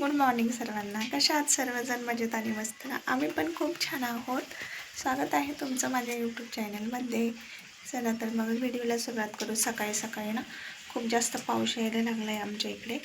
Good morning सर्वांना. कशा आहात सर्वजण? मजेत आणि मस्त. आम्ही पण खूप छान आहोत. स्वागत आहे तुमचं माझ्या यूट्यूब चॅनलमध्ये चला तर मग व्हिडिओला सुरुवात करू. सकाळी सकाळी ना खूप जास्त पाऊस यायला लागला आहे आमच्या इकडे.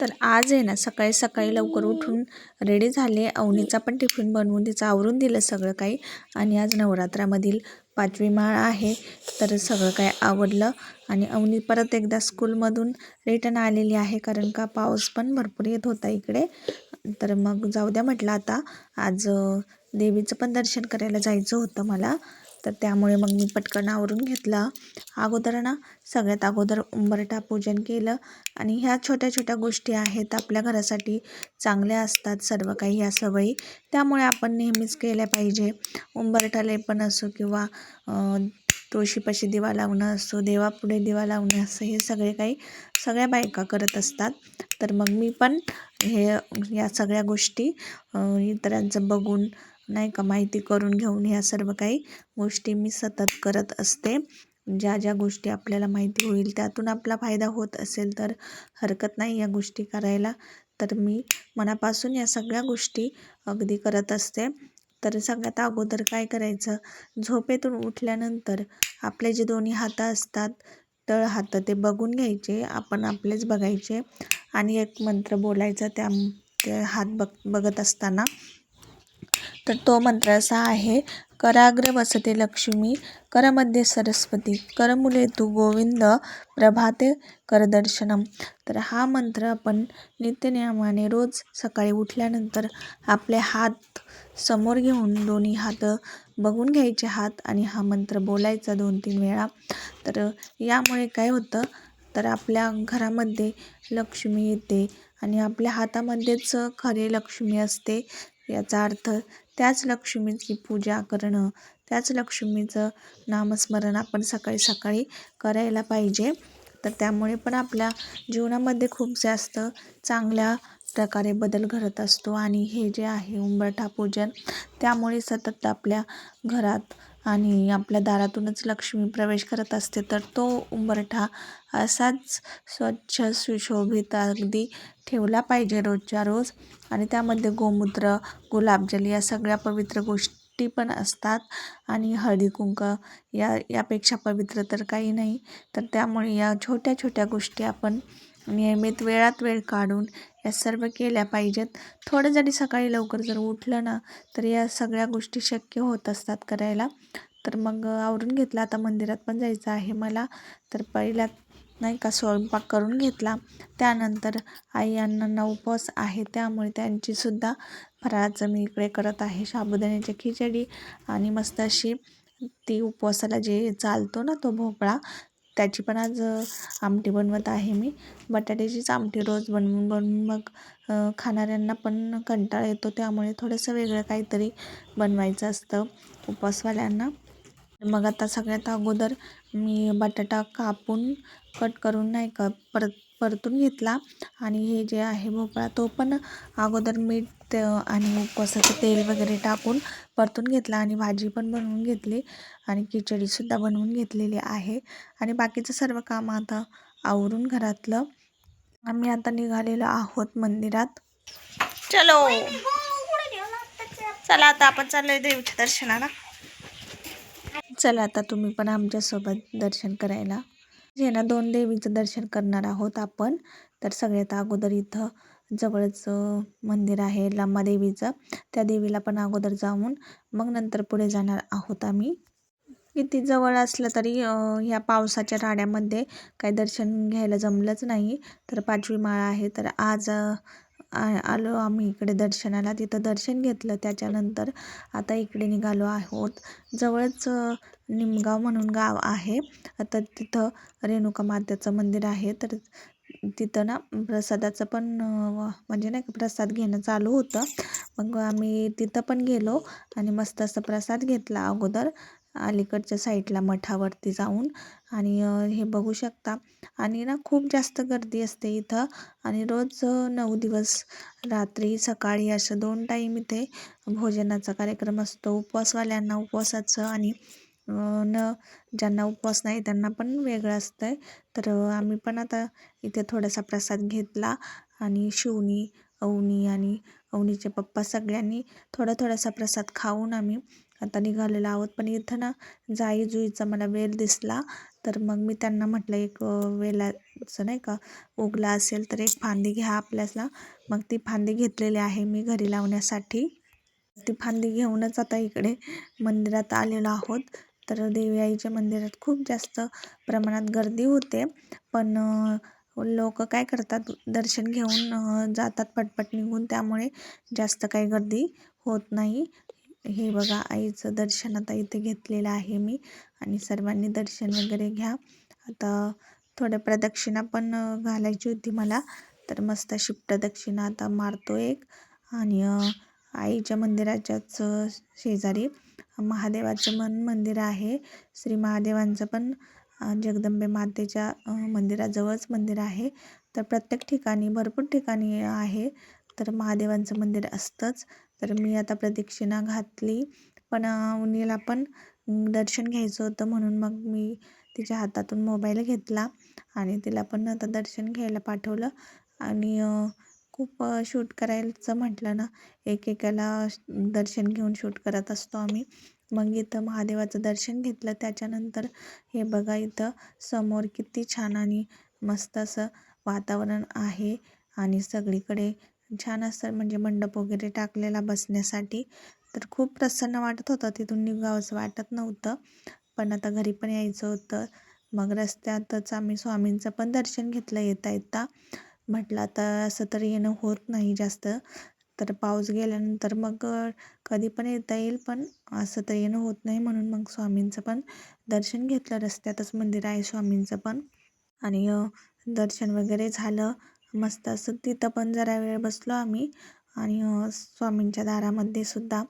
तर आज आहे ना सकाळी सकाळी लवकर उठून रेडी झाले. अवनीचा पण टिफिन बनवून तिचं आवरून दिलं सगळं काही. आणि आज नवरात्रामधील पाचवी माळ आहे. तर सगळं काय आवडलं. आणि अवनी परत एकदा स्कूलमधून रिटर्न आलेली आहे. कारण का पाऊस पण भरपूर येत होता इकडे. तर मग जाऊ द्या म्हटलं आता. आज देवीचं पण दर्शन करायला जायचं होतं मला. तर त्यामुळे मग मी पटकन आवरून घेतलं. अगोदर ना सगळ्यात अगोदर उंबरठा पूजन केलं. आणि ह्या छोट्या छोट्या गोष्टी आहेत आपल्या घरासाठी चांगल्या असतात सर्व काही ह्या सवयी. त्यामुळे आपण नेहमीच केल्या पाहिजे. उंबरठा पण असो किंवा तुळशीपाशी दिवा लावणं असो देवापुढे दिवा लावणं असं हे सगळे काही सगळ्या बायका करत असतात. तर मग मी पण हे या सगळ्या गोष्टी इतरांचं बघून नाही का माहिती करून घेऊन ह्या सर्व काही गोष्टी मी सतत करत असते. ज्या ज्या गोष्टी आपल्याला माहिती होईल त्यातून आपला फायदा होत असेल तर हरकत नाही या गोष्टी करायला. तर मी मनापासून या सगळ्या गोष्टी अगदी करत असते. तर सगळ्यात अगोदर काय करायचं? झोपेतून उठल्यानंतर आपले जे दोन्ही हातं असतात तळ हातं ते बघून घ्यायचे. आपण आपलेच बघायचे आणि एक मंत्र बोलायचा त्या ते हात बघ बघत असताना. तर तो मंत्र असा आहे कराग्र वसते लक्ष्मी करमध्ये सरस्वती करमुले तू गोविंद प्रभाते करदर्शनम. तर हा मंत्र आपण नित्यनियमाने रोज सकाळी उठल्यानंतर आपले हात समोर घेऊन दोन्ही हात बघून घ्यायचे हात आणि हा मंत्र बोलायचा दोन तीन वेळा. तर यामुळे काय होतं तर आपल्या घरामध्ये लक्ष्मी येते आणि आपल्या हातामध्येच खरे लक्ष्मी असते याचा अर्थ त्याच लक्ष्मीची पूजा करणं त्याच लक्ष्मीचं नामस्मरण आपण सकाळी सकाळी करायला पाहिजे. तर त्यामुळे पण आपल्या जीवनामध्ये खूप जास्त चांगल्या प्रकारे बदल घडत असतो. आणि हे जे आहे उंबरठा पूजन त्यामुळे सतत आपल्या घरात आणि आपल्या दारातूनच लक्ष्मी प्रवेश करत असते तर तो उंबरठा असाच स्वच्छ सुशोभित अगदी ठेवला पाहिजे रोजच्या रोज. आणि त्यामध्ये गोमूत्र गुलाबजल या सगळ्या पवित्र गोष्टी पण असतात. आणि हळदी कुंक या यापेक्षा पवित्र तर काही नाही. तर त्यामुळे या छोट्या छोट्या गोष्टी आपण नियमित वेळात वेळ काढून या सर्व केल्या पाहिजेत. थोडं जरी सकाळी लवकर जर उठलं ना तर या सगळ्या गोष्टी शक्य होत असतात करायला. तर मग आवरून घेतलं. आता मंदिरात पण जायचं आहे मला. तर पहिल्यात नाही का स्वयंपाक करून घेतला. त्यानंतर आई अण्णांना उपवास आहे. त्यामुळे त्यांचीसुद्धा फराळाचं मी इकडे करत आहे. साबुदाण्याची खिचडी आणि मस्त अशी ती उपवासाला जे चालतो ना तो भोपळा त्याची पण आज आमटी बनवत आहे मी. बटाट्याचीच आमटी रोज बनवून बनवून मग खाणाऱ्यांना पण कंटाळा येतो. त्यामुळे थोडंसं वेगळं काहीतरी बनवायचं असतं उपवासवाल्यांना. मग आता सगळ्यात अगोदर मी बटाटा कापून कट करून नाही का परत परतून घेतला. आणि हे जे आहे भोपळा तो पण अगोदर मीठ आणि उपवासाचं तेल वगैरे टाकून परतून घेतला आणि भाजी पण बनवून घेतली आणि खिचडीसुद्धा बनवून घेतलेली आहे. आणि बाकीचं सर्व काम आता आवरून घरातलं. आम्ही आता निघालेलो आहोत मंदिरात. चलो. चला आता आपण चाललोय देवीच्या दर्शनाला. चला आता तुम्ही पण आमच्यासोबत दर्शन करायला. जे ना दोन देवीचं दर्शन करणार आहोत आपण तर सगळ्यात अगोदर इथं जवळच मंदिर आहे लांबा देवीचं. त्या देवीला पण अगोदर जाऊन मग नंतर पुढे जाणार आहोत आम्ही. किती जवळ असलं तरी ह्या पावसाच्या राड्यामध्ये काही दर्शन घ्यायला जमलंच नाही. तर पाचवी माळा आहे. तर आज आलो आम्ही इकडे दर्शनाला. तिथं दर्शन घेतलं. त्याच्यानंतर आता इकडे निघालो आहोत. जवळच निमगाव म्हणून गाव आहे. आता तिथं रेणुका मातेचं मंदिर आहे. तर तिथं ना प्रसादाचं पण म्हणजे नाही का प्रसाद घेणं चालू होतं. मग आम्ही तिथं पण गेलो आणि मस्त असं प्रसाद घेतला अगोदर अलीकडच्या साईडला मठावरती जाऊन. आणि हे बघू शकता. आणि ना खूप जास्त गर्दी असते इथं. आणि रोज नऊ दिवस रात्री सकाळी असं दोन टाईम इथे भोजनाचा कार्यक्रम असतो. उपवासवाल्यांना उपवासाचं आणि न ज्यांना उपवास नाही त्यांना पण वेगळं असतं आहे तर आम्ही पण आता इथे थोडासा प्रसाद घेतला आणि शिवणी अवनी आणि अवनीचे पप्पा सगळ्यांनी थोडा थोडासा प्रसाद खाऊन आम्ही आता निघालेलो आहोत. पण इथं ना जाई जुईचा मला वेल दिसला. तर मग मी त्यांना म्हटलं एक वेलाचं नाही का उगला असेल तर एक फांदी घ्या आपल्याला. मग ती फांदी घेतलेली आहे मी घरी लावण्यासाठी. ती फांदी घेऊनच आता इकडे मंदिरात आलेलो आहोत. तर देवी आईच्या मंदिरात खूप जास्त प्रमाणात गर्दी होते. पण लोक काय करतात दर्शन घेऊन जातात पटपट निघून. त्यामुळे जास्त काही गर्दी होत नाही. हे बघा आईचं दर्शन आता इथे घेतलेलं आहे मी. आणि सर्वांनी दर्शन वगैरे घ्या. आता थोड्या प्रदक्षिणा पण घालायची होती मला. तर मस्त अशी प्रदक्षिणा आता मारतो एक. आणि आईच्या मंदिराच्याच शेजारी महादेवाचं मन मंदिर आहे. श्री महादेवांचं पण जगदंबे मातेच्या मंदिराजवळच मंदिर आहे. तर प्रत्येक ठिकाणी भरपूर ठिकाणी आहे. तर महादेवांचं मंदिर असतंच. तर मी आता प्रदक्षिणा घातली. पण उनीला पण दर्शन घ्यायचं होतं म्हणून मग मी तिच्या हातातून मोबाईल घेतला आणि तिला पण आता दर्शन घ्यायला पाठवलं. आणि खूप शूट करायचं म्हटलं ना एकेकाला दर्शन घेऊन शूट करत असतो आम्ही. मग इथं महादेवाचं दर्शन घेतलं. त्याच्यानंतर हे बघा इथं समोर किती छान आणि मस्त असं वातावरण आहे आणि सगळीकडे छान असं म्हणजे मंडप वगैरे टाकलेला बसण्यासाठी. तर खूप प्रसन्न वाटत होतं. तिथून निघावंसं वाटत नव्हतं. पण आता घरी पण यायचं होतं. मग रस्त्यातच आम्ही स्वामींचं पण दर्शन घेतलं येता येता म्हटलं आता असं तर येणं होत नाही जास्त. तर पाऊस गेल्यानंतर मग कधी पण येता येईल पण असं तर येणं होत नाही म्हणून मग स्वामींचं पण दर्शन घेतलं रस्त्यातच मंदिर आहे स्वामींचं पण. आणि दर्शन वगैरे झालं मस्त असं तिथं पण जरा वेळ बसलो आम्ही. आणि स्वामींच्या दारामध्ये सुद्धा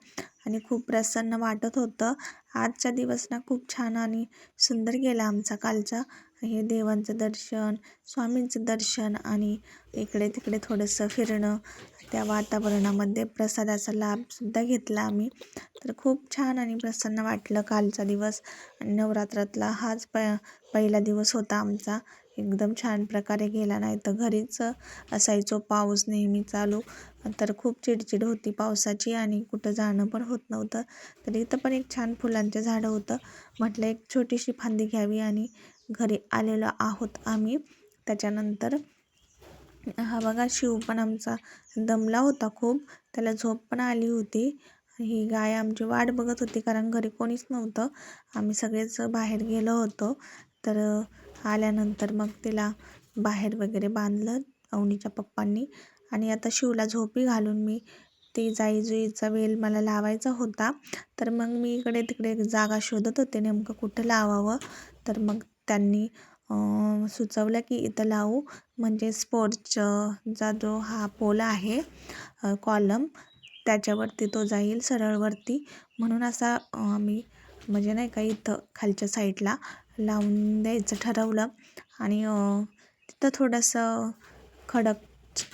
आणि खूप प्रसन्न वाटत होतं. आजचा दिवस ना खूप छान आणि सुंदर गेला आमचा कालचा. हे देवांचं दर्शन स्वामींचं दर्शन आणि इकडे तिकडे थोडंसं फिरणं त्या वातावरणामध्ये प्रसादाचा लाभसुद्धा घेतला आम्ही. तर खूप छान आणि प्रसन्न वाटलं कालचा दिवस. आणि नवरात्रातला हाच प पहिला दिवस होता आमचा. एकदम छान प्रकारे गेला नाही तर घरीच असायचो. पाऊस नेहमी चालू. तर खूप चिडचिड होती पावसाची आणि कुठं जाणं पण होत नव्हतं. तर इथं पण एक छान फुलांचं झाडं होतं. म्हटलं एक छोटीशी फांदी घ्यावी आणि घरी आलेलो आहोत आम्ही. त्याच्यानंतर हा बघा शिव पण आमचा दमला होता खूप. त्याला झोप पण आली होती. ही गाय आमची वाट बघत होती कारण घरी कोणीच नव्हतं. आम्ही सगळेच बाहेर गेलो होतो. तर आल्यानंतर मग तिला बाहेर वगैरे बांधलं अवनीच्या पप्पांनी. आणि आता शिवला झोपी घालून मी ती जाईजुईचा वेल मला लावायचा होता. तर मग मी इकडे तिकडे जागा शोधत होते नेमकं कुठं लावावं. तर मग त्यांनी सुचवलं की इथं लावू. म्हणजे स्पोर्ट्सचा जो हा पोल आहे कॉलम त्याच्यावरती तो जाईल सरळवरती. म्हणून असा आम्ही म्हणजे नाही का इथं खालच्या साईडला लावून द्यायचं ठरवलं. आणि तिथं थोडंसं खडक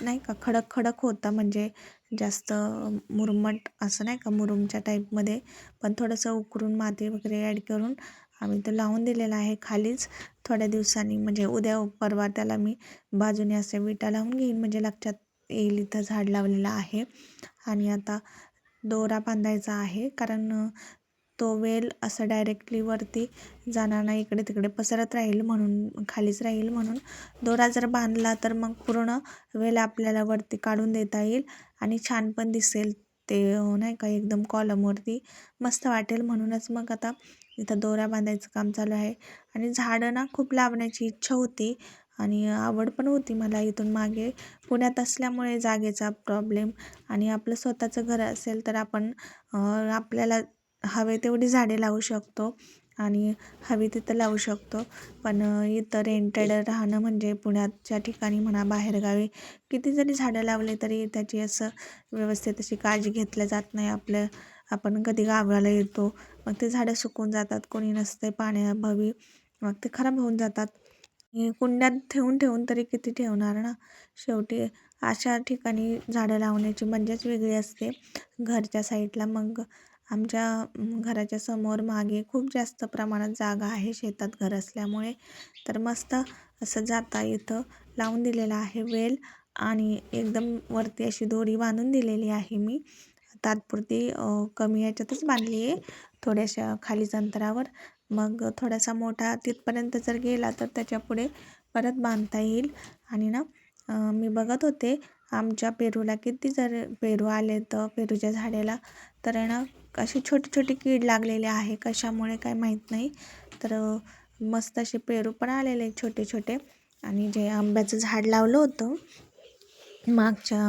नाही का खडक खडक होता. म्हणजे जास्त मुरमट असं नाही का मुरुमच्या टाईपमध्ये पण थोडंसं उकरून माती वगैरे ॲड करून आम्ही तो लावून दिलेला आहे खालीच. थोड्या दिवसांनी म्हणजे उद्या परवा त्याला मी बाजूने असे विटा लावून घेईन. म्हणजे लक्षात येईल इथं झाड लावलेलं आहे. आणि आता दोरा बांधायचा आहे. कारण तो वेल असं डायरेक्टली वरती जाणार नाही इकडे तिकडे पसरत राहील म्हणून खालीच राहील म्हणून. दोरा जर बांधला तर मग पूर्ण वेल आपल्याला वरती काढून देता येईल. आणि छान पण दिसेल ते नाही का एकदम कॉलमवरती मस्त वाटेल म्हणूनच मग आता इथं दोरा बांधायचं काम चालू आहे. आणि झाडं ना खूप लावण्याची इच्छा होती आणि आवड पण होती मला इथून मागे. पुण्यात असल्यामुळे जागेचा प्रॉब्लेम आणि आपलं स्वतःचं घर असेल तर आपण आपल्याला हवे तेवढी झाडे लावू शकतो आणि हवी तिथं लावू शकतो. पण इथं रेंटेड राहणं म्हणजे पुण्याच्या ठिकाणी म्हणा बाहेरगावी किती जरी झाडं लावले तरी त्याची असं व्यवस्थित अशी काळजी घेतल्या जात नाही. आपलं आपण कधी गावाला येतो मग ते झाडं सुकून जातात कोणी नसते पाण्याअभावी मग ते खराब होऊन जातात. कुंड्यात ठेवून ठेवून तरी किती ठेवणार ना? शेवटी अशा ठिकाणी झाडं लावण्याची मजाच वेगळी असते. घरच्या साईडला मग आमच्या घराच्या समोर मागे खूप जास्त प्रमाणात जागा आहे शेतात घर असल्यामुळे. तर मस्त असं जाता येतं लावून दिलेलं आहे वेल आणि एकदम वरती अशी दोरी बांधून दिलेली आहे मी. तात्पुरती कमी याच्यातच बांधली आहे थोड्याशा खालीच अंतरावर मग थोडासा मोठा तिथपर्यंत जर गेला तर त्याच्यापुढे परत बांधता येईल. आणि ना मी बघत होते आमच्या पेरूला किती जर पेरू आले तर पेरूच्या झाडाला तर आहे ना अशी छोटी छोटी कीड लागलेली आहे कशामुळे काय माहीत नाही. तर मस्त असे पेरू पण आलेले छोटे छोटे आणि जे आंब्याचं झाड लावलं होतं मागच्या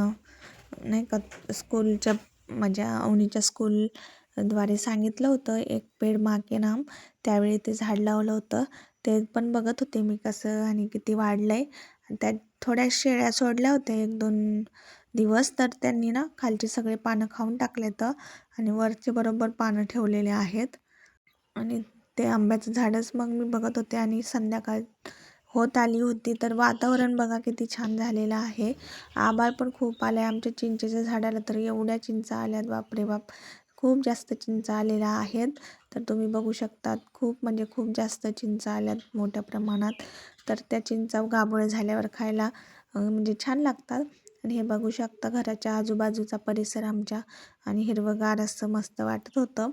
नाही का स्कूलच्या माझ्या अवनीच्या स्कूलद्वारे सांगितलं होतं. एक पेड मागे नाम. त्यावेळी ते झाड लावलं होतं. ते पण बघत होते मी कसं आणि किती वाढलं आहे त्यात थोड्या शेळ्या सोडल्या होत्या एक दोन दिवस. तर त्यांनी ना खालचे सगळे पानं खाऊन टाकले तर आणि वरचे बरोबर पानं ठेवलेले आहेत. आणि ते आंब्याचं झाडच मग मी बघत होते आणि संध्याकाळ होत आली होती. तर वातावरण बघा किती छान झालेलं आहे. आभाळ पण खूप आलं आहे आमच्या चिंचेच्या झाडाला तर एवढ्या चिंचा आल्यात. बापरे बाप. खूप जास्त चिंचा आलेल्या आहेत. तर तुम्ही बघू शकतात. खूप म्हणजे खूप जास्त चिंचा आल्यात मोठ्या प्रमाणात. तर त्या चिंचा गाभोळ झाल्यावर खायला म्हणजे छान लागतात. आणि हे बघू शकता घराच्या आजूबाजूचा परिसर आमच्या आणि हिरवंगार असं मस्त वाटत होतं.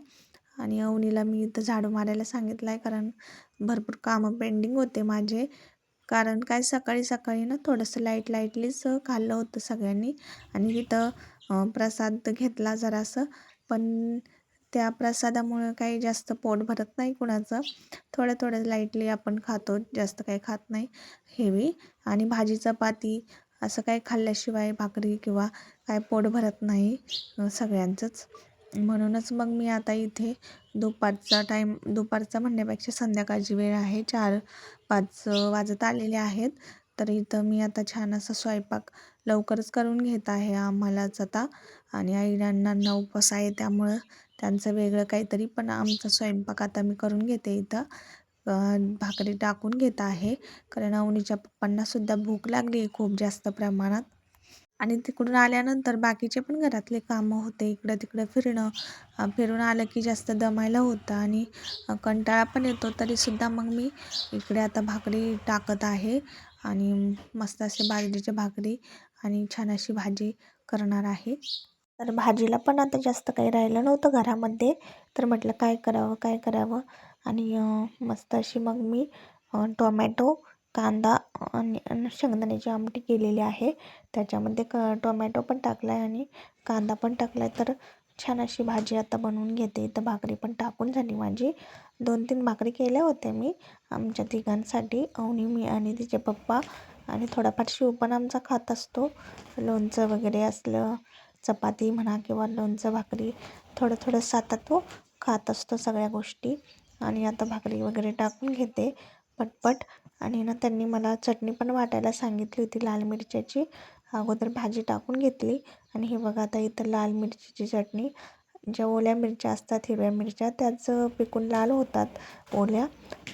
आणि अवनीला मी इथं झाडू मारायला सांगितलं आहे कारण भरपूर कामं पेंडिंग होते माझे. कारण काय सकाळी सकाळी ना थोडंसं लाइट लाईटलीच खाल्लं होतं सगळ्यांनी. आणि तिथं प्रसाद घेतला जरासं. पण त्या प्रसादामुळं काही जास्त पोट भरत नाही कुणाचं. थोडं थोडं लाईटली आपण खातो जास्त काही खात नाही हेवी. आणि भाजी चपाती असं काही खाल्ल्याशिवाय भाकरी किंवा काय पोट भरत नाही सगळ्यांचंच. म्हणूनच मग मी आता इथे दुपारचा टाईम दुपारचा म्हणण्यापेक्षा संध्याकाळची वेळ आहे. चार पाच वाजत आलेले आहेत. तर इथं मी आता छान असा स्वयंपाक लवकरच करून घेत आहे आम्हालाच आता. आणि आईरांना उपवास आहे त्यामुळं त्यांचं वेगळं काहीतरी पण आमचा स्वयंपाक आता मी करून घेते इथं. भाकरी टाकून घेत आहे. कारण अवनीच्या पप्पांनासुद्धा भूक लागली आहे खूप जास्त प्रमाणात. आणि तिकडून आल्यानंतर बाकीचे पण घरातले कामं होते. इकडं तिकडं फिरणं फिरून आलं की जास्त दमायला होतं आणि कंटाळा पण येतो. तरीसुद्धा मग मी इकडे आता भाकरी टाकत आहे आणि मस्त असे बाजरीची भाकरी आणि छान अशी भाजी करणार आहे. तर भाजीला पण आता जास्त काही राहिलं नव्हतं घरामध्ये. तर म्हटलं काय करावं काय करावं? आणि मस्त अशी मग मी टोमॅटो कांदा आणि शेंगदाण्याची आमटी केलेली आहे. त्याच्यामध्ये क टोमॅटो पण टाकला आहे आणि कांदा पण टाकला आहे तर छान अशी भाजी आता बनवून घेते. इथं भाकरी पण टाकून झाली माझी. दोन तीन भाकरी केल्या होत्या मी. आमच्या तिघांसाठी अवनी मी आणि तिचे पप्पा. आणि थोडाफार शिव पण आमचा खात असतो. लोणचं वगैरे असलं चपाती म्हणा किंवा लोणचं भाकरी थोडं थोडं साता तो हो, खात असतो सगळ्या गोष्टी. आणि आता भाकरी वगैरे टाकून घेते. पटपट आणि ना त्यांनी मला चटणी पण वाटायला सांगितली होती लाल मिरच्याची. अगोदर भाजी टाकून घेतली. आणि हे बघा आता इथं लाल मिरचीची चटणी. ज्या ओल्या मिरच्या असतात हिरव्या मिरच्या त्याच पिकून लाल होतात ओल्या.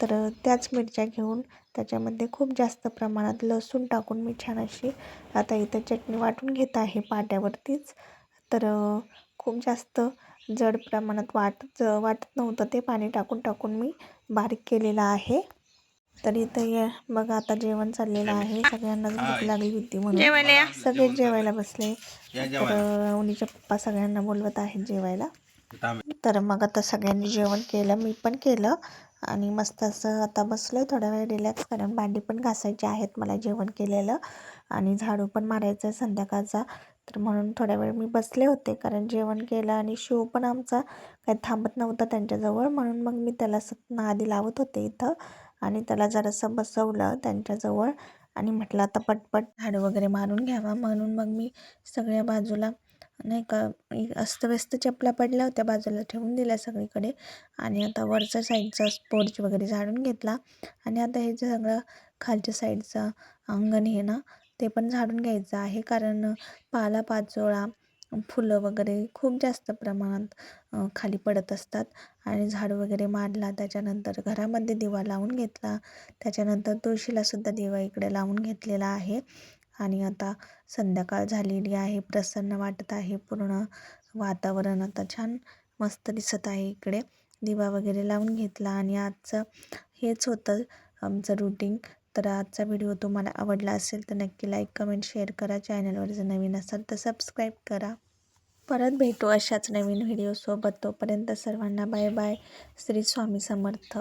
तर त्याच मिरच्या घेऊन त्याच्यामध्ये खूप जास्त प्रमाणात लसूण टाकून मी छान अशी आता इथं चटणी वाटून घेत आहे पाट्यावरतीच. तर खूप जास्त जड प्रमाणात वाट ज वाटत नव्हतं ते पाणी टाकून टाकून मी बारीक केलेलं आहे. तर इथं ये. बघा आता जेवण चाललेलं आहे. सगळ्यांनाच भूक लागली होती म्हणून. सगळेच जेवायला बसले. तर उनीचे पप्पा सगळ्यांना बोलवत आहेत जेवायला. तर मग आता सगळ्यांनी जेवण केलं. मी पण केलं. आणि मस्त असं आता बसलो आहे थोडा वेळ रिलॅक्स कारण भांडी पण घासायची आहेत मला जेवण केलेलं. आणि झाडू पण मारायचा आहे संध्याकाळचा. तर म्हणून थोड्या वेळ मी बसले होते कारण जेवण केलं आणि शिव पण आमचा काही थांबत नव्हता त्यांच्याजवळ. म्हणून मग मी त्याला आधी लावत होते इथं. आणि त्याला जरासं बसवलं त्यांच्याजवळ आणि म्हटलं आता पटपट झाड वगैरे मारून घ्यावा. म्हणून मग मी सगळ्या बाजूला नाही का अस्तव्यस्त चपला पडल्या होत्या बाजूला ठेवून दिल्या सगळीकडे. आणि आता वरच्या साईडचा पोर्च वगैरे झाडून घेतला. आणि आता हे जे सगळं खालच्या साईडचं अंगण हे ना ते पण झाडून घ्यायचं आहे. कारण पाला पाचोळा फुलं वगैरे खूप जास्त प्रमाणात खाली पडत असतात. आणि झाड वगैरे मारला त्याच्यानंतर घरामध्ये दिवा लावून घेतला. त्याच्यानंतर तुळशीलासुद्धा दिवा इकडे लावून घेतलेला आहे. आणि आता संध्याकाळ झालेली आहे. प्रसन्न वाटत आहे. पूर्ण वातावरण आता छान मस्त दिसत आहे इकडे. दिवा वगैरे लावून घेतला. आणि आजचं हेच होतं आमचं रुटीन तर आजचा व्हिडिओ तुम्हाला आवडला असेल तर नक्की लाईक कमेंट शेअर करा. चॅनलवर जर नवीन असाल तर सबस्क्राईब करा. परत भेटू अशाच नवीन व्हिडिओसोबत तोपर्यंत सर्वांना बाय बाय श्री स्वामी समर्थ.